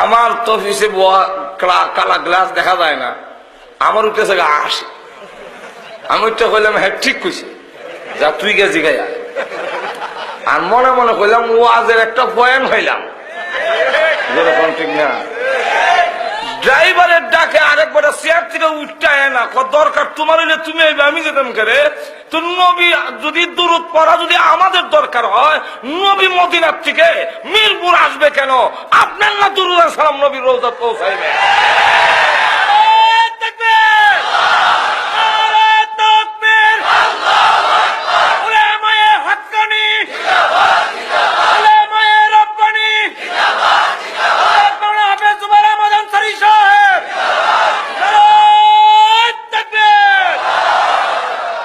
আমার তো কালা গ্লাস দেখা যায় না। আমার উঠেছে গা আসে আমি উঠতে কইলাম হ্যাঁ ঠিক কইছি। যা, তুই গে জিগাইয়া আর মনে মনে কইলাম ও আজের একটা বয়ান হইলাম। ঠিক না। ড্রাইভারের ডাকে আরেকবার চেয়ার থেকে উঠতে না দরকার তোমার হইলে তুমি আইবে, আমি যেতাম করে? তো নবী, যদি দূরত পড়া যদি আমাদের দরকার হয়, নবী মদিনার থেকে মিরপুর আসবে কেন? আপনার না দুরুদ সালাম নবী রোজা পৌঁছাইবে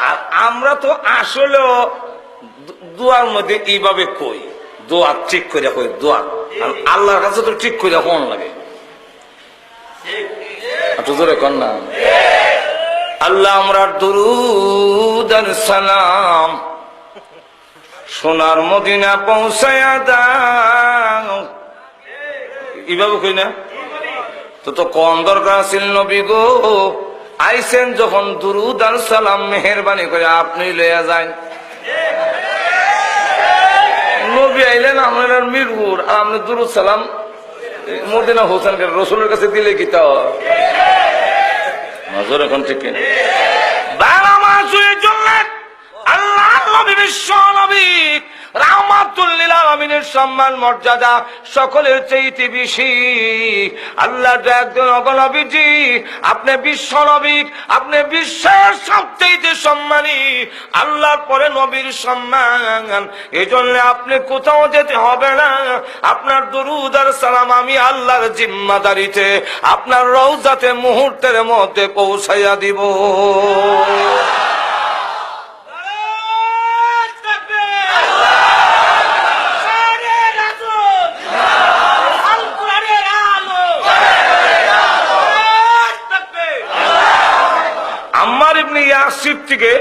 আর আমরা তো আসলেও দু- দোয়ার মধ্যে এইভাবে কই? দোয়া ঠিক করে কই, দোয়া। আর আল্লাহর কাছে তো ঠিক করে কোন লাগে? জোরে কর না। আল্লাহ আমরা দরুদ সালাম। সোনার মদিনা পৌঁছায়া দাও। এইভাবে কই না? তো তো কোন দরকার ছিল নবী গো? আইসেন যখন দুরুদ আর সালাম, মেহরবানি করে আপনি লইয়া যান। নবী আইলেন আমার মিরপুর। আর আপনি দুরুদ সালাম মদিনা হোসেন রসুলের কাছে দিলে কি তা? নজর এখন ঠিক মাসুরের জন্য আল্লাহ নবী, বিশ্ব নবী। রাহমাতুল্লিল আলমিনের সম্মান, মর্যাদা সকলের চাইতে বেশি। আল্লাহ একজন অগনবীজি আপনি বিশ্ব নবী, আপনি বিশ্বের সবচাইতে সম্মানী। আল্লাহর পরে নবীর সম্মান। এই জন্য আপনি কোথাও যেতে হবে না। আপনার দরুদ আর সালাম আমি আল্লাহর জিম্মাদারিতে, আপনার রৌজাতে মুহূর্তের মধ্যে পৌঁছাইয়া দিব। থেকে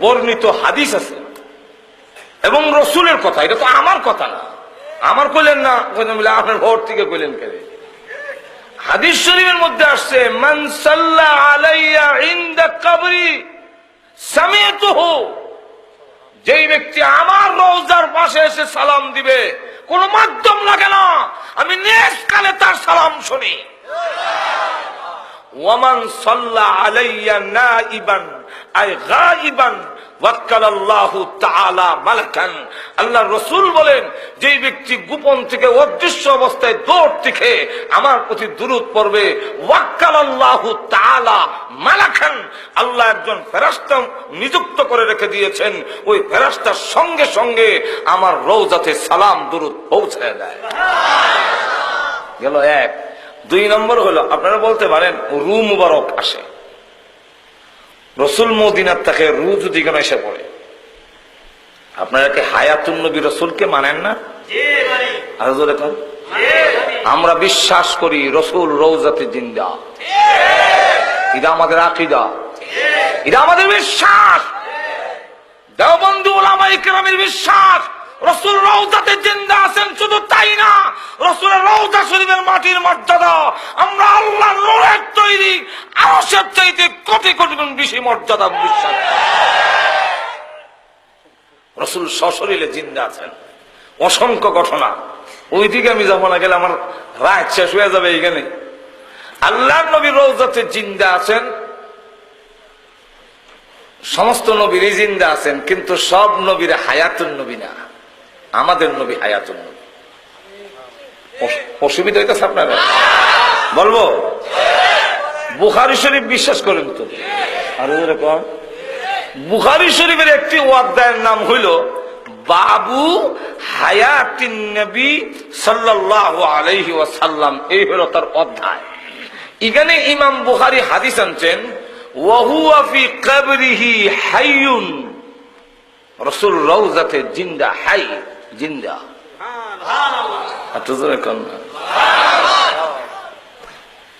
বর্ণিত হাদিস আছে। এবং রসুলের কথা, এটা তো আমার কথা না। আমার কইলেন না আপনার ভোট থেকে কইলেন কেন? হাদিস শরীফের মধ্যে আসছে সামিয়াতুহু। যেই ব্যক্তি আমার রোজার পাশে এসে সালাম দিবে, কোন মাধ্যম লাগে না। আমি নেক্স কালে তার সালাম শুনি। ওয়ামান সাল্লা আলাইয়া নাইবান আই গাইবান ওয়াক্কালাল্লাহু তাআলা মালাকান। আল্লাহ রাসূল বলেন, যেই ব্যক্তি গোপন থেকে অদৃশ্য অবস্থায় দৌড় থেকে আমার প্রতি দুরূদ পড়বে, ওয়াক্কালাল্লাহু তাআলা মালাকান। আল্লাহ একজন ফেরেশতা নিযুক্ত করে রেখে দিয়েছেন, ওই ফেরাস্তার সঙ্গে সঙ্গে আমার রওজাতে সালাম, দুরূদ পৌঁছে দেয়। গেল এক। দুই নম্বর হলো আপনারা বলতে পারেন রু মুবারক আসে। রসুল মদিনার তাকে রু যদি কেন এসে পড়ে আপনারা কি হায়াতুন নবী রসুলকে মানেন না? আরও আমরা বিশ্বাস করি রসুল রৌজাতে জিন্দা। এটা আমাদের আকিদা। এটা আমাদের বিশ্বাস। দেওবন্ধু ওলামাই কেরামের বিশ্বাস। রসুল রৌজাতে জিন্দা আছেন, শুধু তাই না, রসুলের রৌজা শরীফের মাটির মর্যাদা। আমরা আল্লাহ নূরের তৈরি, আরশের চাইতে কোটি কোটি গুণ বেশি মর্যাদা বিশ্বাস রসুল সশরীরে জিন্দা আছেন। অসংখ্য ঘটনা। ওইদিকে আমি যাব না, গেলে আমার রায় শেষ হয়ে যাবে এইখানে। আল্লাহ নবী রৌজাতে জিন্দা আছেন। সমস্ত নবীরই জিন্দা আছেন, কিন্তু সব নবীর হায়াতুন নবী না। আমাদের নবী হায়াতুন নবী। অসুবিধা হইতেছে আপনারা? বলব? বুখারি শরীফ বিশ্বাস করেন তো। আর এরকম বুখারি শরীফের একটি অধ্যায়ের নাম হইল বাবু হায়াতিন নবী সাল্লাল্লাহু আলাইহি ওয়াসাল্লাম। এই হলো তার অধ্যায়। এখানে ইমাম বুখারি হাদিস আনছেন ওয়াহুয়া ফি কবরিহি হাইয়ুন রসুল রওজাতে জিন্দা হাই। জিন্দা।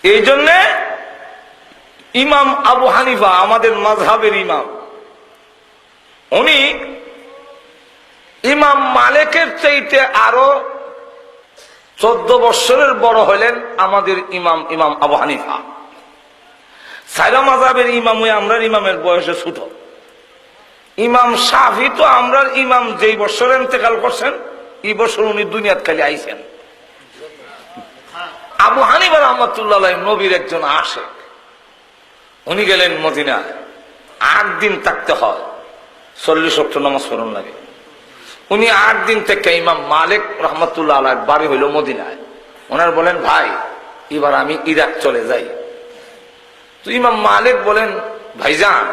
এই জন্যে ইমাম আবু হানিফা আমাদের মাঝহাবের ইমাম। উনি ইমাম মালিকের চাইতে আরও চোদ্দ বৎসরের বড় হলেন আমাদের ইমাম ইমাম আবু হানিফা। সাইরা মাজাবের ইমাম ওই আমরার ইমামের বয়সে ছোট। ইমাম সাফি তো আমরার ইমাম, যেই বছর ইন্তেকাল করছেন, এই বছর উনি দুনিয়াত খালি আইছেন। আবু হানিফা রহমতুল্লাহ নবীর একজন আসে উনি গেলেন মদিনায়। আট দিন থাকতে হয়। চল্লিশ অক্ট নামাজ পড়ন লাগে। উনি আট দিন থেকে ইমাম মালিক রহমতুল্লাহ আলাহ বাড়ি হইল মদিনায়। ওনার বলেন, ভাই, এবার আমি ইরাক চলে যাই। তো ইমাম মালিক বলেন, ভাইজান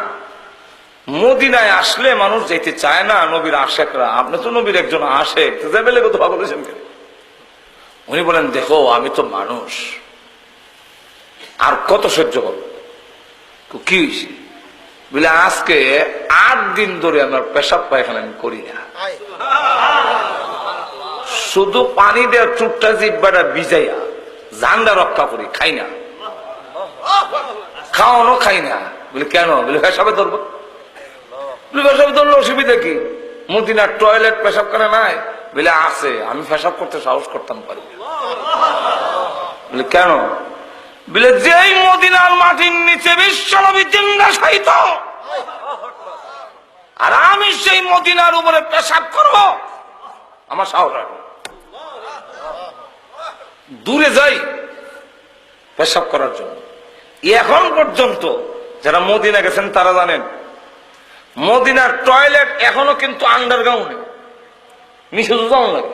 মদিনায় আসলে মানুষ যেতে চায় না, নবীর আশেকরা। আপনি তো নবীর একজন যাবে লেগে বলেছেন কেন? উনি বলেন, দেখো, আমি তো মানুষ। আর কত সহ্য করব? কি হয়েছে? বলে, আজকে আট দিন ধরে আমার পেশাব পায়খানা আমি করি না। শুধু পানি দেওয়া চুপটা জিব্বাটা ভিজাইয়া জানটা রক্ষা করি, খাই না। খাওয়ানো খাই না। বলে, কেন? বলে, পেশাবে ধরবো। পেশাবে ধরলে অসুবিধা কি? মদিনার টয়লেট পেশাব করে নাই? বলে, আছে, আমি পেশাব করতে সাহস করতাম পারি কেন? বলে, যেই মদিনার মাটির নিচে বিশ্বনবী জিন্দা সাহিত আর আমি সেই মদিনার উপরে পেশাব করব। আমার সাহস দূরে যাই পেশাব করার জন্য। এখন পর্যন্ত যারা মদিনা গেছেন, তারা জানেন মদিনার টয়লেট এখনও কিন্তু আন্ডারগ্রাউন্ডে নিচে যাওয়া লাগে।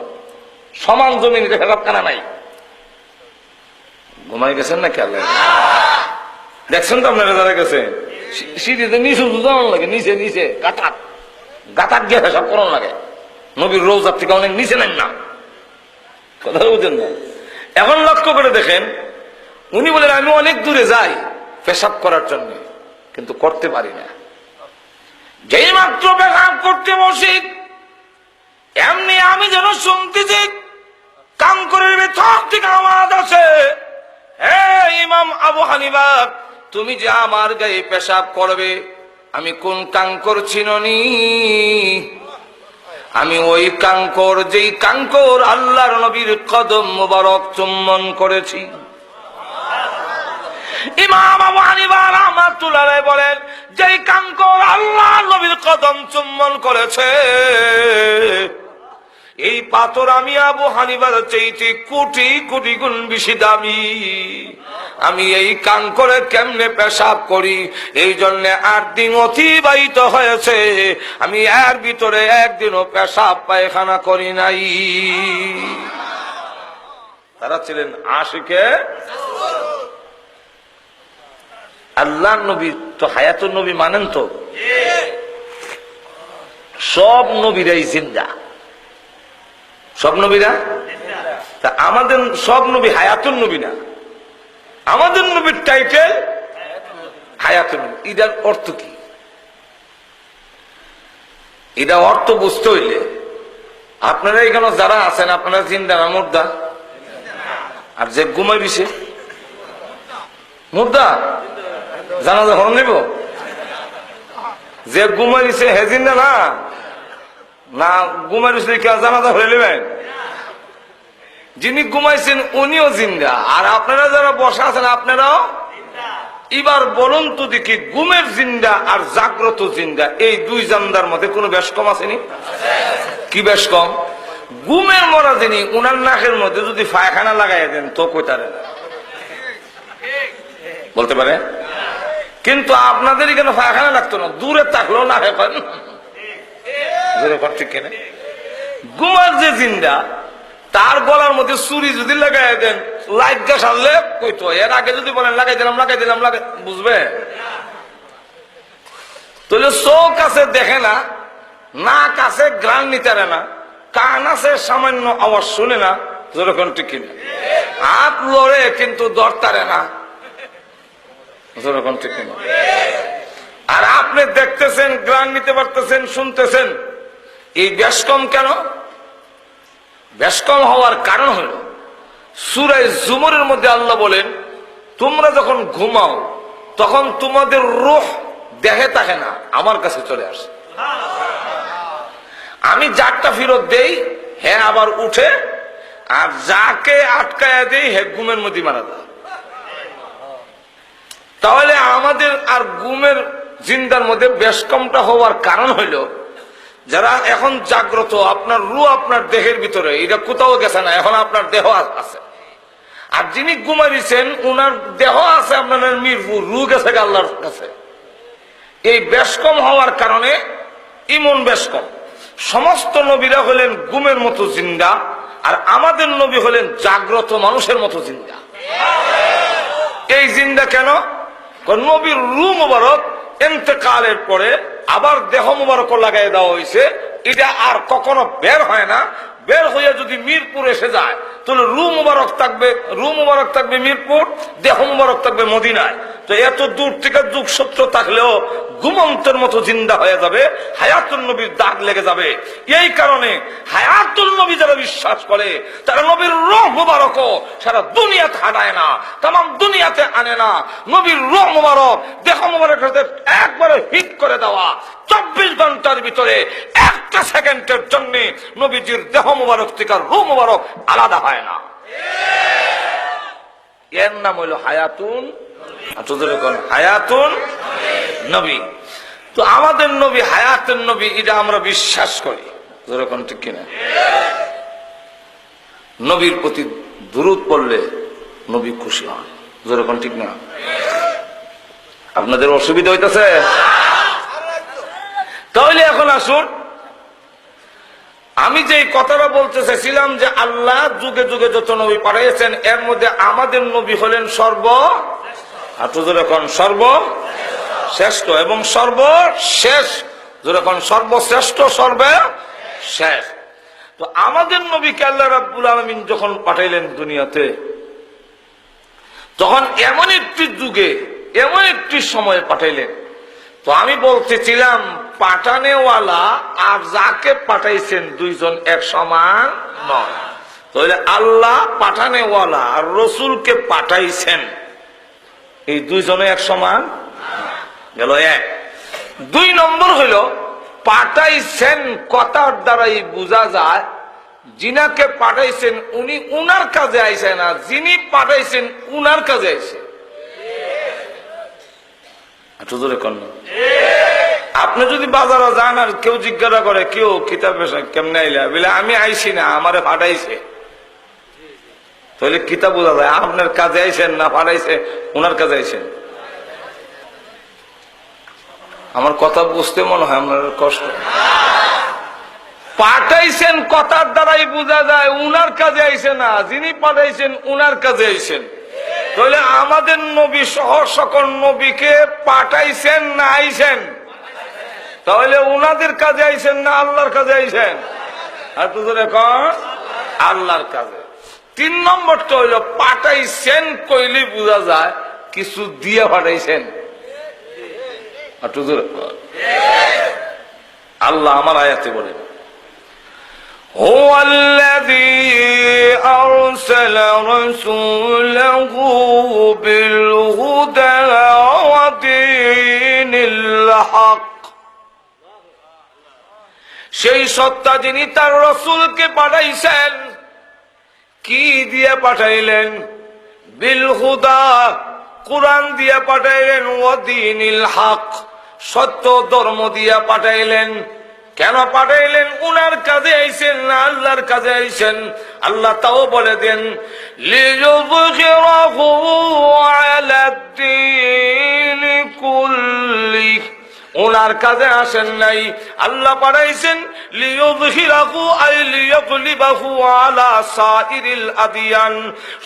সমান জমিন পেশাবখানা নাই। ঘুমাই গেছেন না খেয়াল দেখছেন তো আপনারা যারা গেছেন? সি- সিঁড়িতে নিচে যাওয়ান লাগে, নিচে নিচে, গাতার। গাতার গিয়ে পেশাব করান লাগে। নবীর রোজার থেকে অনেক নিচে নেন না। কথা বুঝেন না। এখন লক্ষ্য করে দেখেন, উনি বলেন, আমি অনেক দূরে যাই পেশাব করার জন্য, কিন্তু করতে পারি না। যেই মাত্র পেশাব করতে বসি এমনি আমি যেন শুনতেছি কাঙ্করের ভেতর থেকে আওয়াজ আছে হে ইমাম আবু হানিবা তুমি যে আমার গায়ে পেশাব করবে, আমি কোন কাঙ্কর চিননি আমি ওই কাঙ্কর যেই কাঙ্কর আল্লাহর নবীর কদম মোবারক চুম্বন করেছি। ইমাম আবু হানিফা রাহমাতুল্লাহ বলেন যেই কাঙ্কর আল্লাহ নবীর কদম চুম্বন করেছে। এই পাথর আমি আবু হানিবার চাইতে কোটি কোটি গুণ বেশি দামি। আমি এই কান করে কেমনে পেশাব করি? এই জন্য আট দিন অতিবাহিত হয়েছে। আমি এর ভিতরে একদিনও পেশাব পায়খানা করি নাই। তারা ছিলেন আশিকে আল্লাহ নবী তো হায়াতুর নবী মানেন তো? সব নবীরাই জিন্দা। সব নবীরা? তা আমাদের সব নবী হায়াতুন নবী না। আমাদের নবীর টাইটেল হায়াতুন নবী। এটার অর্থ কি? এটা অর্থ বুঝতে হইলে আপনারা এখানে যারা আছেন, আপনারা জিন্দা না মুর্দা? আর যে ঘুমাই দিছে মুর্দা? জানা যখন নিব? যে ঘুমাই দিছে, হে জিন্দা না? না ঘুমাইছে কে জানাজা হয়ে নেবেন? যিনি ঘুমাইছেন উনিও জিন্দা। আর আপনারা যারা বসা আছেন, আপনারাও? এবার বলুন তো দেখি, ঘুমের জিন্দা আর জাগ্রত জিন্দা, এই দুই জান্দার মধ্যে কোনো বেশ কম আসেনি? কি বেশ কম? গুমের মরা যিনি, উনার নাকের মধ্যে যদি ফায়খানা লাগাই দেন, তো কোথারে বলতে পারে? কিন্তু আপনাদের এখানে ফায়খানা লাগতো না, দূরে থাকলেও না কর ঠিক কেনে। গুমার যে জিন্দা, তার গলার মধ্যে চুরি যদি লাগাই দেন, লাইট সারলে কইতো, এর আগে যদি বলেন, লাগাই দিলাম লাগাই দিলাম, লাগাই বুঝবে? তাহলে চোখ আছে দেখে না, নাক আছে গ্রান নিতে না, কান আছে সামান্য আওয়াজ শুনে না, যেরকম ঠিক কিনা। হাত লড়ে কিন্তু দরতারে না। আর আপনি দেখতেছেন গ্রান নিতে পারতেছেন, শুনতেছেন। এই ব্যাস কম কেন? ব্যাস কম হওয়ার কারণ হল সুরাই জুমরের মধ্যে আল্লাহ বলেন, তোমরা যখন ঘুমাও, তখন তোমাদের রোহ দেখে থাকে না, আমার কাছে চলে আসে। আমি যারটা ফেরত দেই হ্যাঁ আবার উঠে, আর যাকে আটকায়া দেই, হে ঘুমের মধ্যে মারা যায়। তাহলে আমাদের আর গুমের জিন্দার মধ্যে বেশ কমটা হওয়ার কারণ হইল, যারা এখন জাগ্রত, আপনার রু আপনার দেহের ভিতরে, এটা কোথাও গেছে না, এখন আপনার দেহ আছে। আর যিনি ঘুমাইছেন, উনার দেহ আছে আপনার মিরপুর রু গেছে গা আল্লাহর কাছে। এই বেশ কম হওয়ার কারণে ইমন বেশ কম সমস্ত নবীরা হলেন গুমের মতো জিন্দা, আর আমাদের নবী হলেন জাগ্রত মানুষের মতো জিন্দা। এই জিন্দা কেন? নবীর রু মুবারক এতেকালের পরে আবার দেহ মুবারক লাগাই দেওয়া হয়েছে এটা আর কখনো বের হয় না। বের হয়ে যদি মিরপুর এসে যায়, তাহলে রু মুবারক থাকবে রু মুবারক থাকবে মিরপুর, দেহ মুবারক থাকবে মদিনায়। তো এত দূর থেকে যুগ সত্য থাকলেও ঘুমন্তের মতো জিন্দা হয়ে যাবে হায়াতুল নবীর দাগ লেগে যাবে। এই কারণে হায়াতুল নবী যারা বিশ্বাস করে, তারা নবীর রোহ মুবারক সারা দুনিয়াতে হারায় না তাম দুনিয়াতে আনে না। নবীর রোহ মুবারক, দেহ মুবারক একবারে হিট করে দেওয়া, চব্বিশ ঘণ্টার ভিতরে একটা সেকেন্ডের জন্য নবীজির দেহ মুবারক থেকে রোহ মুবারক আলাদা হয় না। এর নাম হইল হায়াতুন তো আমাদের নবী, হায়াতের নবী, এটা আমরা বিশ্বাস করি। যেরকম ঠিক কিনা? নবীর প্রতি দূরত পড়লে নবী খুশি হন। যেরকম ঠিক না? আপনাদের অসুবিধা হইতেছে? তাহলে এখন আসুন। আমি যে কথাটা বলতে চাইছিলাম যে আল্লাহ যুগে যুগে যত নবী পাঠিয়েছেন এর মধ্যে আমাদের নবী হলেন সর্ব হাঁটু যখন সর্ব শ্রেষ্ঠ এবং সর্বশেষ যেরকম সর্বশ্রেষ্ঠ সর্বে শেষ। তো আমাদের নবীকে আল্লাহ রাব্বুল আলমিন যখন পাঠাইলেন দুনিয়াতে, তখন এমন একটি যুগে, এমন একটি সময়ে পাঠাইলেন। তো আমি বলতেছিলাম, পাঠানেওয়ালা আর যাকে পাঠাইছেন দুইজন এক সমান নয়। তাহলে আল্লাহ পাঠানেওয়ালা আর রসুলকে পাঠাইছেন। এই দুইজনে এক সমান? গেল এক। দুই নম্বর হইল পাঠাইছেন কথার দ্বারাই বোঝা যায় যিনাকে পাঠাইছেন উনি, উনার কাজে আইসে না, যিনি পাঠাইছেন উনার কাজে আইসে। আপনি যদি বাজারে যান আর কেউ জিজ্ঞাসা করে কেউ কিতাব কেমনে আইলা? বলে, আমি আইছি না, আমারে পাঠাইছে। তাহলে কিতাব বোঝা যায় আপনার কাজে আইছেন না পাঠাইছে ওনার কাজে আইছেন আমার কথা বুঝতে মনে হয় আপনার কষ্ট। পাঠাইছেন কথার দ্বারাই বোঝা যায়, উনার কাজে আইছে না। যিনি পাঠাইছেন, উনার কাজে আইছেন তাহলে আমাদের নবী সহ সকল নবীকে পাঠাইছেন না আইছেন তাহলে উনাদের কাজে আইছেন না আল্লাহর কাজে আইছেন আর তো এখন আল্লাহর কাজে। তিন নম্বরটা হইল পাঠাইছেন কইলে বোঝা যায় কিছু দিয়ে পাঠাইছেন আর তো জোরে কর। আল্লাহ আমার আয়াতে বলেন هو الذي أرسل رسوله بالهدى ودين الحق সেই সত্তা যিনি তার রসুলকে পাঠাইছেন কি দিয়ে পাঠাইলেন? বিল হুদা কোরআন দিয়ে পাঠাইলেন ওদিনিল হক, সত্য ধর্ম দিয়ে পাঠাইলেন। কেন পাঠাইলেন? উনার কাজে আইছেন না আল্লাহর কাজে আইছেন? আল্লাহ তাও বলে দীনি কুল্লি। ওনার কাজে আসেন নাই। আল্লাহ পাঠাইছেন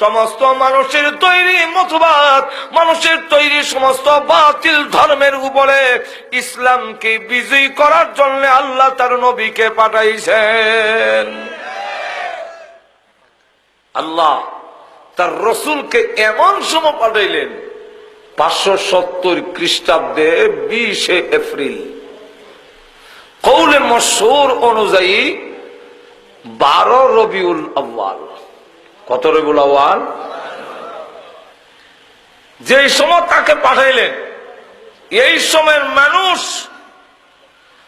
সমস্ত মানুষের তৈরি মতবাদ, মানুষের তৈরি সমস্ত বাতিল ধর্মের উপরে ইসলামকে বিজয়ী করার জন্য আল্লাহ তার নবীকে পাঠাইছেন। আল্লাহ তার রসুলকে এমন সময় পাঠাইলেন, পাঁচশো সত্তর খ্রিস্টাব্দে বিশে এপ্রিল। কৌলে মশহুর অনুযায়ী বারো রবিউল আব্বাল কত রবিউল আব্বাল যে সময় তাকে পাঠাইলেন, এই সময়ের মানুষ,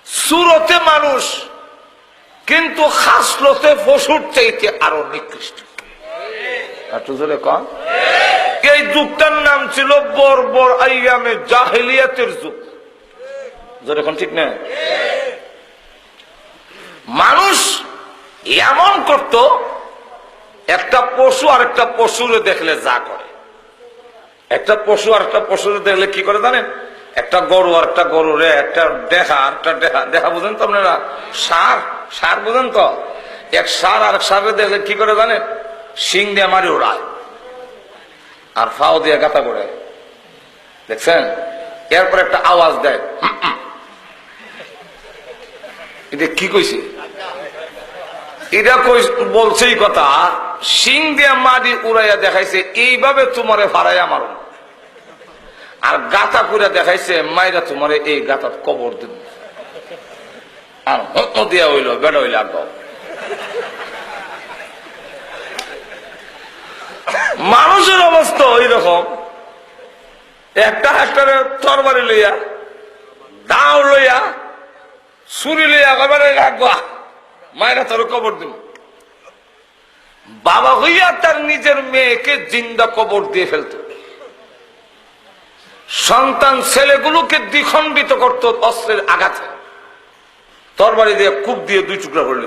সুরতে মানুষ, কিন্তু খাসলতে পশুর চাইতে আরও নিকৃষ্ট। এই যুগটার নাম ছিল বর্বর আইয়ামে জাহেলিয়াতের যুগ। জোরে কোন, ঠিক না? মানুষ এমন করত, একটা পশু আর একটা পশুরে দেখলে যা করে। একটা পশু আর একটা পশুরে দেখলে কি করে জানেন? একটা গরু আর একটা গরু রে একটা দেখা আর একটা দেখা দেখা বুঝেন তো আপনারা? সার সার বুঝেন তো? এক সার আর এক সারে দেখলে কি করে জানেন? শিং দিয়ে মারি ওড়ায় আর ফাও দিয়ে গাতা করে। দেখছেন? এরপর একটা আওয়াজ দেয়। এটা কি কইছে? এটা বলছেই কথা, শিং দিয়ে মাটি উড়াইয়া দেখাইছে, এইভাবে তোমারে ফারাইয়া মারো। আর গাতা করে দেখাইছে, মাইরা তোমারে এই গাতাত কবর দিব। আর হত দিয়া হইল, বেড়া হইল আগ মানুষের অবস্থা ওই রকম একটা একটা তরবারি লইয়া, দাও লইয়া, ছুরি লইয়া, একেবারে রাখবা মায়েরা তোর কবর দিব বাবা হইয়া তার নিজের মেয়েকে জিন্দা কবর দিয়ে ফেলত। সন্তান ছেলেগুলোকে দ্বিখণ্ডিত করত অস্ত্রের আঘাতে। তরবারি দিয়ে কূপ দিয়ে দুই টুকরা করল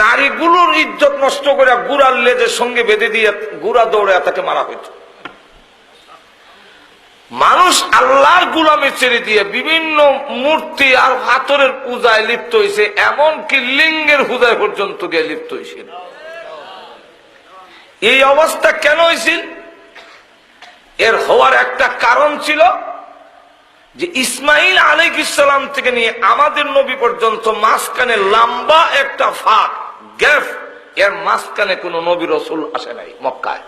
নারীগুলোর ইজ্জত নষ্ট করে গুড়ার লেজের সঙ্গে বেঁধে দিয়ে গুড়া দৌড়ে তাকে মারা হইত। মানুষ আল্লাহর গুলামে ছেড়ে দিয়ে বিভিন্ন মূর্তি আর হাতরের পূজায় লিপ্ত হয়েছে এমনকি লিঙ্গের হুদায় পর্যন্ত গিয়ে লিপ্ত হয়েছে এই অবস্থা কেন হয়েছিল এর হওয়ার একটা কারণ ছিল যে ইসমাইল আলিক ইসলাম থেকে নিয়ে আমাদের নবী পর্যন্ত মাঝখানে লম্বা একটা ফাঁক, গ্যাপ, এর মাঝখানে কোন নবী রসুল আসে নাই মক্কায়।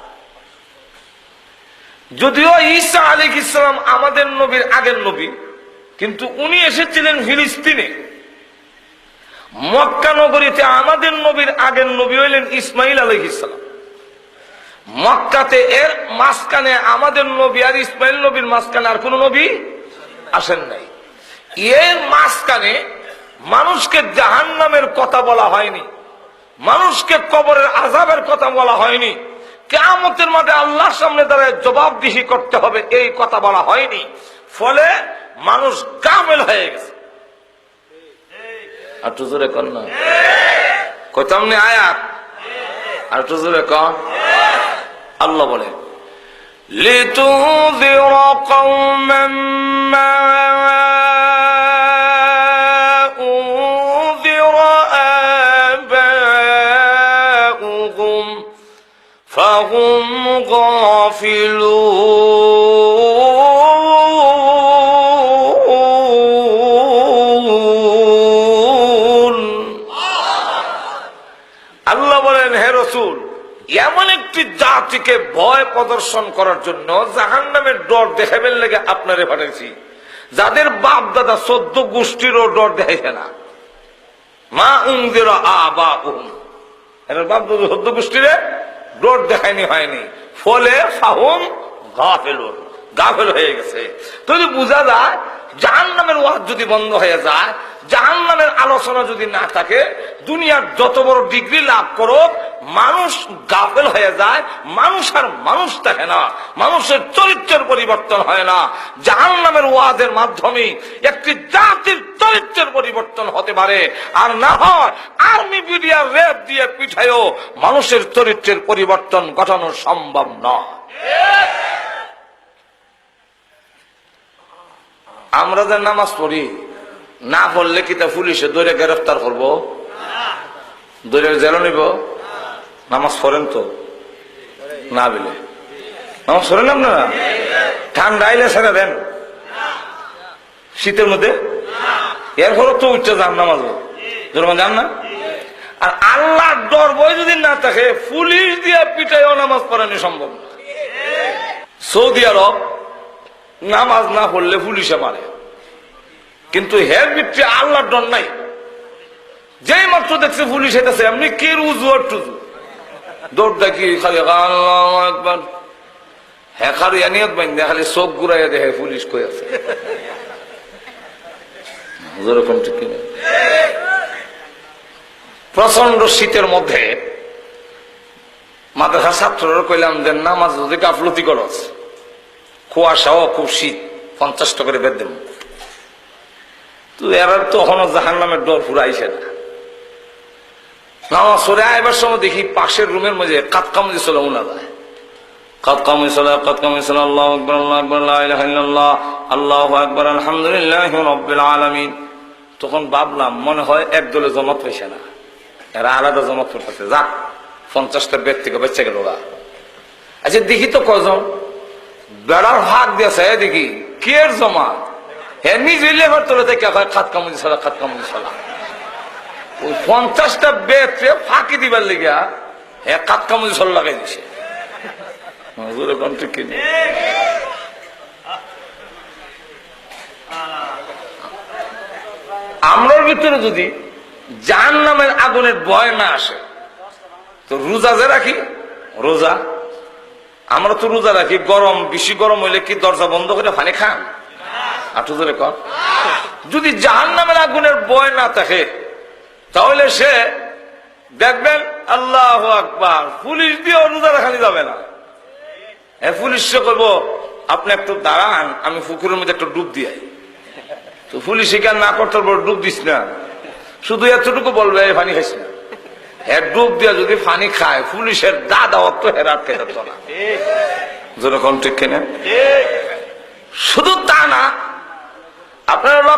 যদিও ঈসা আলিক ইসলাম আমাদের নবীর আগের নবী, কিন্তু উনি এসেছিলেন ফিলিস্তিনে। মক্কা নগরীতে আমাদের নবীর আগের নবী হইলেন ইসমাইল আলিক ইসলাম মক্কাতে এর মাঝখানে আমাদের নবী আর ইসমাইল নবীর মাঝখানে আর কোন নবী আসেন নাই। এর মাঝখানে মানুষকে জাহান নামের কথা বলা হয়নি, মানুষকে কবরের আজাবের কথা বলা হয়নি। কেয়ামতের মাঠে আল্লাহর সামনে দাঁড়ায় জবাবদিহি করতে হবে, এই কথা বলা হয়নি। ফলে মানুষ কামেল হয়ে গেছে। আর টুজুরে কন না। কইতাম নি আয়াত? আর টুজুরে কন। আল্লাহ বলে, লিতুযির কওমান মা জাতিকে ভয় প্রদর্শন করার জন্য জাহান নামের ডর দেখাবেন লেগে আপনারে পাঠাইছি। যাদের বাপ দাদা চোদ্দ গোষ্ঠীরও ডর দেখাইছে না। মা উমদের আবা উম। বাপ দাদা গোষ্ঠীরে ডর দেখায়নি, হয়নি। ফলে ফাহুম গাফেল গাফেল হয়ে গেছে। তো যদি বোঝা যায় জাহান নামের ওয়াজ যদি বন্ধ হয়ে যায় জাহান নামের আলোচনা যদি না থাকে, দুনিয়ার যত বড় ডিগ্রি লাভ করুক, মানুষ গাফেল হয়ে যায়, মানুষ আর মানুষ থাকে না, মানুষের চরিত্রের পরিবর্তন হয় না। জাহান নামের ওয়াজের মাধ্যমে একটি জাতির চরিত্রের পরিবর্তন হতে পারে। আর না হয় আর্মি মিডিয়া রেপ দিয়ে পিঠায়ও মানুষের চরিত্রের পরিবর্তন ঘটানো সম্ভব নয়। আমরা যে নামাজ পড়ি না পড়লে কি তা পুলিশে ধরে গ্রেফতার করব? ধরে জেল নিব? নামাজ পড়েন তো? না বিলে। নামাজ পড়েন আপনারা? ঠান্ডা আইলে ছেড়ে দেন। শীতের মধ্যে? এর ফলে তো উঠতে যান নামাজ যান না? আর আল্লাহ ডর বই যদি না থাকে, পুলিশ দিয়া পিটাইও নামাজ পড়ানো সম্ভব না। সৌদি আরব নামাজ না পড়লে পুলিশে মারে। কিন্তু হের ভিতরে আল্লাহর ডর নাই। যেই মাত্র দেখছে পুলিশ এসেছে এমনি কি রুজু আর টুজু। দৌড় দেখি খালি, আল্লাহু একবার হ্যাঁ খালি আনিয়ত বাইন্দে, খালি চোখ ঘুরাইয়া দেখে পুলিশ কই আছে। যেরকম প্রচণ্ড শীতের মধ্যে মাদ্রাসা ছাত্ররা কইলাম, যে নামাজ যদি গাফলতি করস, কুয়াশাও খুব শীত পঞ্চাশটা করে বেদ দেব। তো এরা তো জাহান নামের ডর ফুরাইছে না। নামাজ সরে আইবার সময় দেখি পাশের রুমের মাঝে মধ্যে কাতকামজি চলে উনা যায় চলে কাতকামজি চলে আল্লাহ আকবর আল্লাহ আকবর, লা ইলাহা ইল্লাল্লাহ, আল্লাহু আকবর, আলহামদুলিল্লাহ রব্বিল আলামিন। তখন ভাবলাম মনে হয় এক দলে জমাত হয়েছে না। এরা আলাদা জমাত করতেছে। যাক পঞ্চাশটা থেকে বেঁচে গেল গা আচ্ছা দেখি তো কজন বেড়ার হাত দিয়েছে দেখি, কে এর জমা খাত খাত পঞ্চাশটা বেত্রে ফাঁকি দিবার লিগা হ্যাঁ কাত কামুজি সল লাগাই দিছে? আমরার ভিতরে যদি জাহান নামের আগুনের ভয় না আসে, তো রোজা যে রাখি? রোজা। আমরা তো রোজা রাখি, গরম, বেশি গরম হইলে কি দরজা বন্ধ করে পানি খান? আটু ধরে কর যদি জাহান নামের আগুনের বয় না থাকে তাহলে সে দেখবেন আল্লাহ আকবার পুলিশ দিয়ে রোজা রাখানি যাবে না। হ্যাঁ পুলিশ সে করব আপনি একটু দাঁড়ান আমি পুকুরের মধ্যে একটু ডুব দিয়ে তো পুলিশ শিকার না করতে পারব ডুব দিস না। শুধু এতটুকু বলবে এই পানি খাইস না। হ্যাঁ ডুব দিয়া যদি পানি খায় পুলিশের দাদা অত হেরাত খেতে তো না যেরকম ঠিক কিনা? শুধু তা না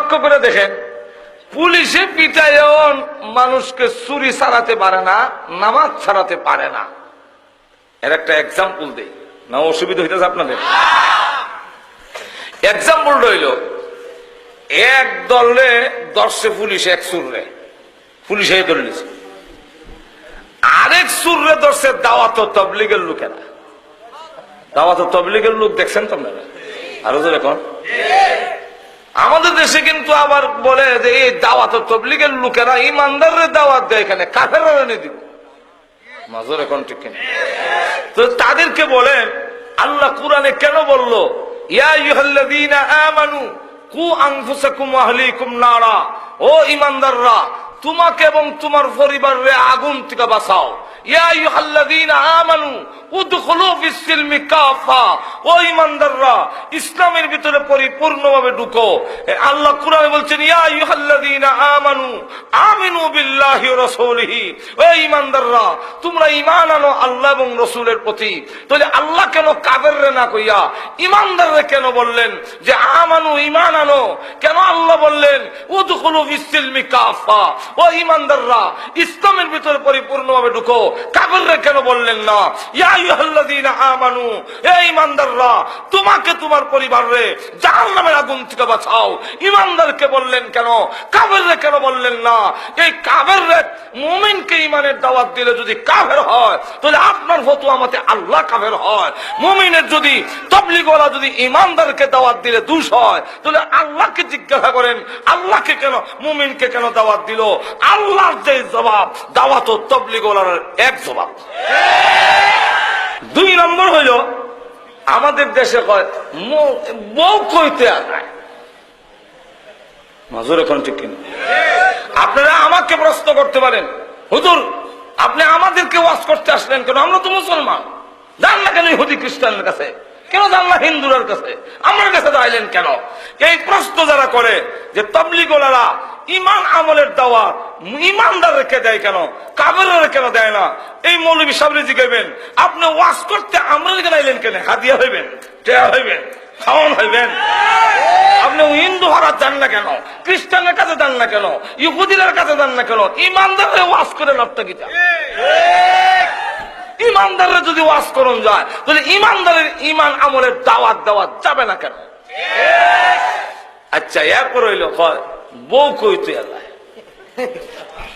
লক্ষ্য করে দেখেন, পুলিশে পিটাইও মানুষকে চুরি ছাড়াতে পারে না, নামাজ ছাড়াতে পারে না। এর একটা এক্সাম্পল দেই। না অসুবিধা হইতেছে আপনাদের। এক্সাম্পল রইল এক দলে দর্শে পুলিশ, এক সুররে পুলিশে ধরে নিছে। আরেক সুররে দর্শে দাওয়াত তবলিগের লোকেরা। দাওয়াত তবলিগের লোক দেখছেন তো আপনারা? আরও তো এখন আমাদের দেশে কিন্তু আবার বলে যে, এই দাওয়াত তবলিগের লোকেরা ইমানদারের দাওয়াত দেয় এখানে কাফের দিব। মাজর এখন ঠিক তো তাদেরকে বলে, আল্লাহ কোরআনে কেন বলল কু ও ইমানদাররা তোমাকে এবং তোমার পরিবারে আগুন থেকে বাঁচাও। ইসলামের ভিতরে পরিপূর্ণভাবে ঢুকো। আল্লাহ কোরআনে বলছেন আমানু আমিনু বিল্লাহি তোমরা ঈমান আনো আল্লাহ এবং রাসূলের প্রতি। তাহলে আল্লাহ কেন কাফেররে না কইয়া ইমানদাররে কেন বললেন যে আমানু, ঈমান আনো? কেন আল্লাহ বললেন, উদখুলু ফিস-সিলমি কাফা। ও ইমানদাররা ইসলামের ভিতরে পরিপূর্ণভাবে ঢুকো। কাফেররে কেন বললেন না? আমানু, হে ইমানদাররা তোমাকে তোমার পরিবারে জাহান্নামের আগুন থেকে বাঁচাও। ইমানদারকে বললেন কেন? কাফেররে কেন বললেন না? এই কাফেররে মুমিনকে ইমানের দাওয়াত দিলে যদি কাফের হয়, তাহলে আপনার ফতোয়া মতে আল্লাহ কাফের হয়। মুমিনের যদি তবলিগওয়ালা যদি ইমানদারকে দাওয়াত দিলে দুষ হয়, তাহলে আল্লাহকে জিজ্ঞাসা করেন, আল্লাহকে কেন, মুমিনকে কেন দাওয়াত দিল? আল্লাহর যে জবাব, দাওয়াত ও তবলিগওয়ালার এক জবাব। দুই নম্বর হইল, আমাদের দেশে বউ কইতে মাজুর এখন ঠিক আপনারা আমাকে প্রশ্ন করতে পারেন, হুজুর, আপনি আমাদেরকে ওয়াশ করতে আসলেন কেন? আমরা তো মুসলমান। জান না কেন ইহুদি খ্রিস্টানের কাছে? কেন জানলা হিন্দুরার কাছে? আমার কাছে দাঁড়াইলেন কেন? এই প্রশ্ন যারা করে যে তবলিগোলারা ইমান আমলের দাওয়া ইমানদার রেখে দেয় কেন? কাবের কেন দেয় না? এই মৌলবী সামনে জিগাইবেন আপনি ওয়াশ করতে আমরা কেন আইলেন কেন? হাদিয়া হইবেন, টেয়া হইবেন আপনি হিন্দু হারাত যান না কেন? খ্রিস্টানের কাছে যান না কেন? ইহুদিনের কাছে যান না কেন? ইমানদারে ওয়াশ করে লাভটা কি যায়? ইমানদারে যদি ওয়াজ করুন যায় তাহলে ইমানদারের ইমান আমলের দাওয়াত দাওয়াত যাবে না কেন? আচ্ছা এরপর হইল বউ কই তুই যায়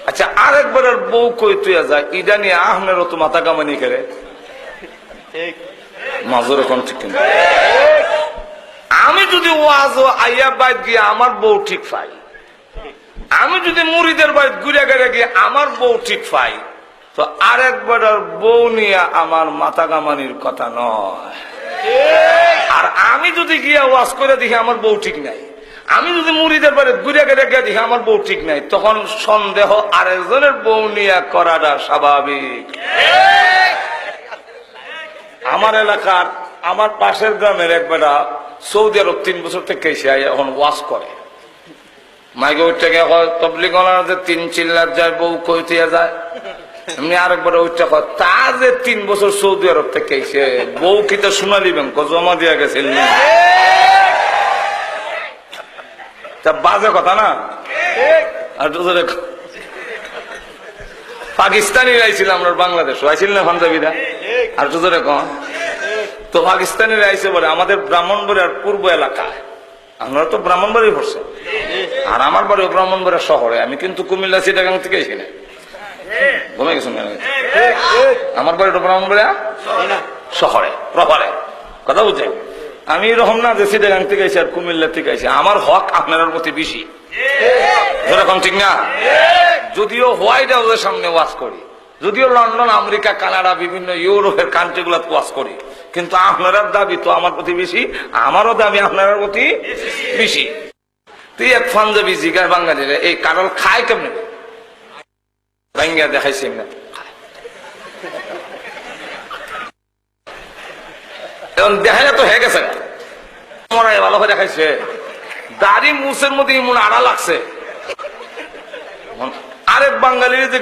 আচ্ছা আরেকবার আর বউ কই তুই যায় ইডা নিয়ে আহমেরও তো মাথা কামানি করে। মাজুর এখন ঠিক আমি যদি ওয়াজ ও আইয়া বাইত গিয়ে আমার বউ ঠিক পাই, আমি যদি মুড়িদের বাড়ি ঘুরে গেড়ে গিয়ে আমার বউ ঠিক পাই তো আরেকবার আর বউ নিয়ে আমার মাথা কামানির কথা নয়। আর আমি যদি গিয়া ওয়াজ করে দেখি আমার বউ ঠিক নাই। আমি যদি মুড়িদের বাড়ি ঘুরে গেলে গিয়ে দেখি আমার বউ ঠিক নাই, তখন সন্দেহ আরেকজনের বউ নিয়ে করাটা স্বাভাবিক। আমার এলাকার আমার পাশের গ্রামের এক বেটা সৌদি আরব তিন বছর থেকে এসে এখন ওয়াশ করে। মাইকে উঠতে গিয়ে কয়, তবলিগ যে তিন চিল্লার যায়, বউ কইতে যায়। এমনি আরেকবার উঠতে কয় তা যে তিন বছর সৌদি আরব থেকে এসে বউ কি তো সোনালী ব্যাংক জমা দিয়া গেছিল তা বাজে কথা না? আর পাকিস্তানি আইছিল আমরা বাংলাদেশ আইছিল না পাঞ্জাবিরা? আর তো জোরে কম তো পাকিস্তানিরা আইসে বলে, আমাদের ব্রাহ্মণবাড়িয়ার পূর্ব এলাকা। আমরা তো ব্রাহ্মণবাড়ি পড়ছে। আর আমার বাড়ি ব্রাহ্মণবাড়িয়া শহরে। আমি কিন্তু কুমিল্লা সিটাগাং থেকে এসি না। ঘুমে কেন? আমার বাড়ি তো ব্রাহ্মণবাড়িয়া শহরে প্রপারে। কথা বুঝছেন? আমি এরকম না যে সিটাগাং থেকে আর কুমিল্লা থেকে এসে আমার হক আপনার প্রতি বেশি। যেরকম ঠিক না? যদিও হোয়াইট হাউসের সামনে ওয়াজ করি যদিও লন্ডন আমেরিকা কানাডা বিভিন্ন ইউরোপের কান্ট্রি গুলা ওয়াজ করি কিন্তু আপনার দাবি তো আমার প্রতি বেশি আমারও দাবি আপনার প্রতি বেশি। তুই এক পাঞ্জাবি জিগার বাঙালি রে এই কারল খায় কেমনে? ভাঙ্গা দেখাইছি এখন দেখাই না তো হয়ে গেছে মনে ভালো করে দেখাইছে। দাড়ি মুসের মধ্যে মনে আড়া লাগছে। আরেক বাঙালির যে